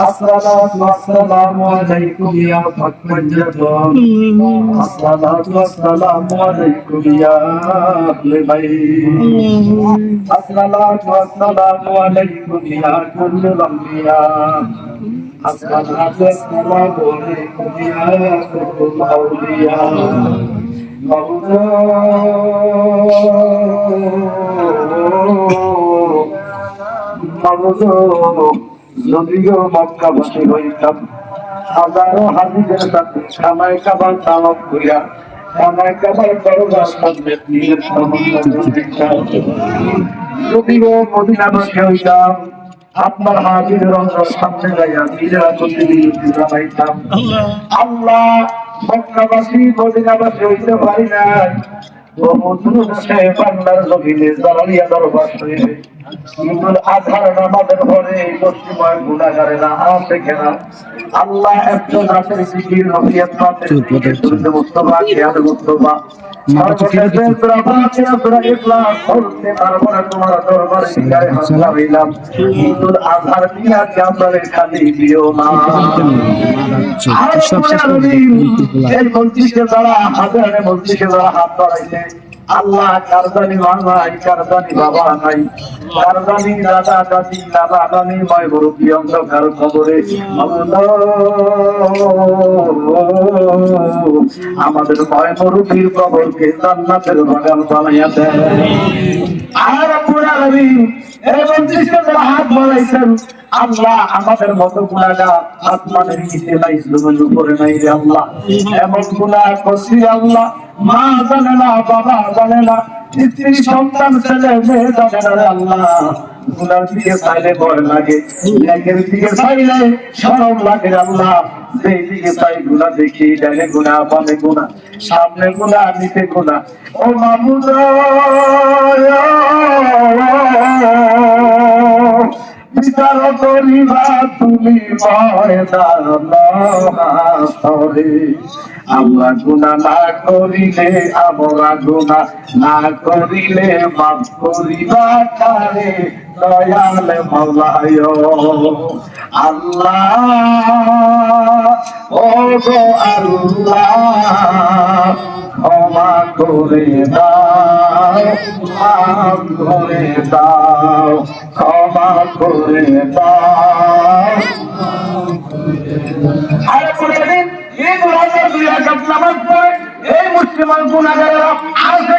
الصلاة والسلام عليكم يا مقدم الصلاة والسلام عليكم يا أهل بيت الصلاة والسلام عليكم يا كل الأنبياء الصلاة والسلام عليكم يا كل الأولياء موضوع موضوع যদিও মক্কাবাসী হইতাম। হাজারো হাজিদের সাথে খানায় কাবার তালব করিয়া খানায় কাবার দরবার সামনে নিজের যদিও মদিনাবাসী হইতাম আপনার হাজির রঙের সামনে গাইয়া নিজেরা প্রতিনিধি জানাইতাম আল্লাহ। মক্কাবাসী মদিনাবাসী হইতে পারি নাই। একজন রাতের জিকির নফিয়াত রাতের জিকির শুনতে মুস্তফা খেয়াল মুস্তফা। সর্বশেষে সূরা ফাতিহা সূরা ইখলাস পড়তে তারপরে তোমার দরবারে। শিকারে হাসলা হইলাম ঈদুল আজহার দিয়া কি আমাদের খালি দিও না এই মন্ত্রীকে যারা হাজারে মন্ত্রীকে যারা হাত বাড়াইছে আল্লাহ কারদানি মা নাই কারদানি বাবা নাই। কারদানি দাদা দাদি, দাদা দানি ময় মুরব্বী অন্ধকার খবরে। আমাদের ময় মুরব্বীর কবরকে জান্নাতের বাগান বানাইয়া দেয় আর পুরা নবী এই মন্ত্রীকে যারা হাত বাড়াইছেন আল্লাহ আমাদের মতো গুণাগা আসমানের নিচে নাই জমির উপরে নাই রে আল্লাহ। এমন গুণা করছি আল্লাহ। মা জানে না, বাবা জানে না, স্ত্রী, সন্তান ছেলে, মেয়ে জানে না আল্লাহ। সরম লাগে আল্লাহ। সেই দিকে চাই দেখি ডানে গুণা বামে গুণা, সামনে গুণা, নিচে গুণা। ও মামুদ বিচার করিবা তুমি ময়দানে আমরা গুণা না করিলে, আমরা গুণা না করিলে মাফ করিবা কারে দয়াল মৌলায়। আল্লাহ, ও গো আল্লাহ ক্ষমা করে দাও মাফ করে দাও, ক্ষমা করে দাও। আরে এই দুই এই মুসলমান গুণাগারেরা আসে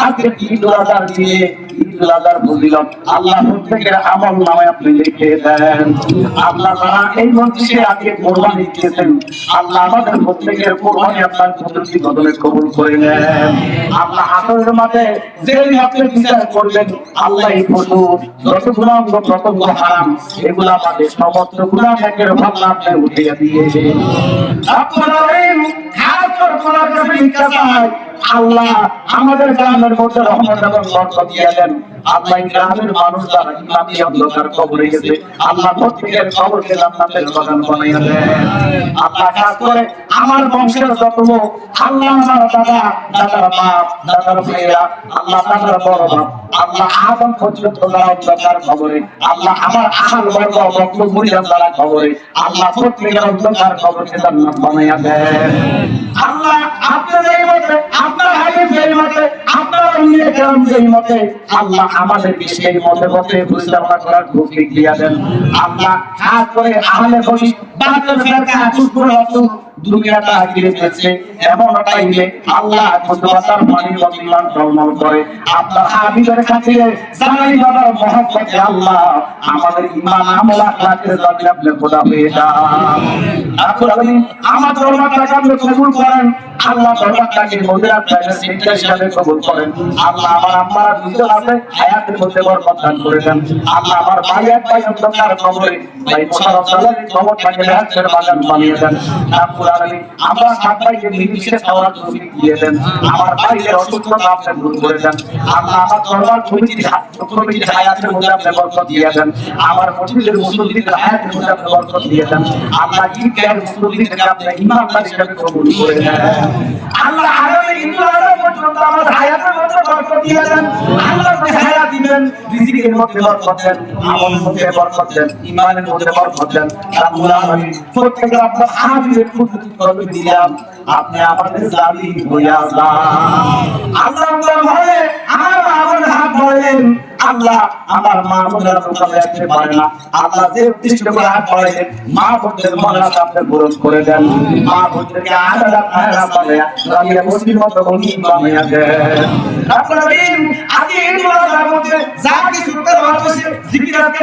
আজকে ঈদুল আজহার দিয়ে ঈদুল আজহার ফজিলত আল্লাহ প্রত্যেকের আমল নামে আপনি লিখে দেন। আল্লাহ তারা এই মসজিদে আজকে কোরবানি দিয়েছেন। আল্লাহ আমাদের প্রত্যেকের কোরবানি আপনার কুদরতি কদমে কবুল করে নেন। আল্লাহ হাতের মাঝে যে আপনি বিচার করবেন, আল্লাহ এই পশু, যত গুণা যত গুণা হারাম, এগুলা বাদে সমস্ত গুণা একের ভাবনা আপনি উঠিয়ে দিয়েছে আপনারা আল্লাহ আমাদের গ্রামে গ্রামের মধ্যে রহমত এবং বরকত দিয়ে দেন। আল্লাহ গ্রামের মানুষ যারা ইমামি অন্ধকার কবরে গেছে। আল্লাহ প্রত্যেকের কবরকে জান্নাতের বাগান বানাইয়া দেন। আল্লাহ কাজ করে আমার বংশের যত লোক, আল্লাহ আমার দাদা, দাদার বাপ, দাদার ভাইয়া আল্লাহ দাদার বড় বাপ, আল্লাহ আদম পর্যন্ত যারা অন্ধকার খবরে আল্লাহ আমার আহাল বর্গ বক্ত মরিয়াম যারা খবরে আল্লাহ প্রত্যেকের অন্ধকার খবরকে জান্নাত বানাইয়া দেন। আল্লাহ আপনার এই মতে, আপনার হাবিব এই মতে, আপনার আল্লাহ আমাদেরকে সেই মতে মতে পরিচালনা করার তৌফিক দিয়া দেন। আল্লাহ খাস করে আহলে বলি বাতিল ফেরকা দুনিয়াটা এমন টাইমে আল্লাহ টলমল করে। আপনার হাবিবের কাছে বাবার আল্লাহ আমাদের ইমান, আমল, আখলাকের আপনি খোদা যান। আপনি আমার আপনি কবুল করেন। আল্লাহ দরবারটাকে হিসাবে কবুল করেন। আল্লাহ আমার দুজন আছে, হায়াতের মধ্যে বরকত দান করে দেন আল্লাহ আমার ভাই এক ভাই অন্ধকার কবরে, ভাই মোশারফ বাগান আলামিন আমরা সাত ভাইকে খাওয়ার তৌফিক দিয়ে দেন। আমার ভাইয়ের অসুস্থতা আপনি দূর করে দেন। আল্লাহ আমার দরবার কমিটির কমিটির হায়াতের মধ্যে আপনি বরকত দিয়ে দেন। আমার মসজিদের মুসল্লিদের হায়াতের মধ্যে আপনি বরকত দিয়ে দেন। আল্লাহ ঈদগাহের মুসল্লিদেরকে আপনি ইমানদার হিসেবে কবুল করে দেন আল্লাহ আপনি আল্লাহ আমার মা বোনেরা না। আল্লাহ রামিয়া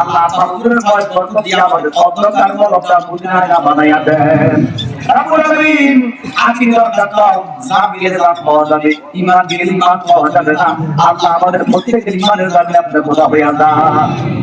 আল্লাহ পাকুরের ভয় বরকত দিয়া আমাদের অন্ধকার মলকটা মুদিনা বানাইয়া দেন। রাব্বুল আলামিন দাও পাওয়া যাবে ঈমান দিয়ে ঈমান পাওয়া যাবে না। আল্লাহ আমাদের প্রত্যেকের ঈমানের জন্য আপনি খোদা হইয়া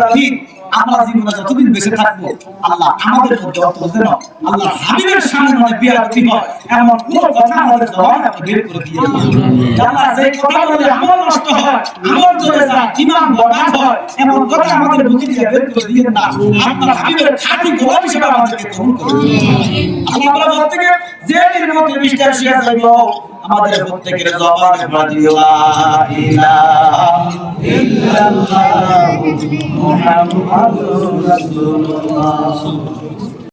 আলামিন আমরা জীবনে যতদিন বেঁচে থাকব, আল্লাহ আমাদের মধ্যে অত যেন আল্লাহ হাবিবের সামনে মানে বিয়ারতি হয়। এমন কোন কথা আমাদের জবানে আপনি বের করে দিয়ে আল্লাহ যে কথা বলে আমল নষ্ট হয়, আমল চলে যায় ইমান বরবাদ হয়, এমন কথা আমাদের বুঝে দিয়ে বের করে দিয়ে না। আপনার হাবিবের খাঁটি গোলাম হিসেবে আমাদেরকে কবুল করুন। আল্লাহ আমরা প্রত্যেকে যে দিনের মধ্যে শিয়া যাইব আমাদের প্রত্যেকের জবানে বাদিও লা মুহাম্মাদুর রাসূলুল্লাহ।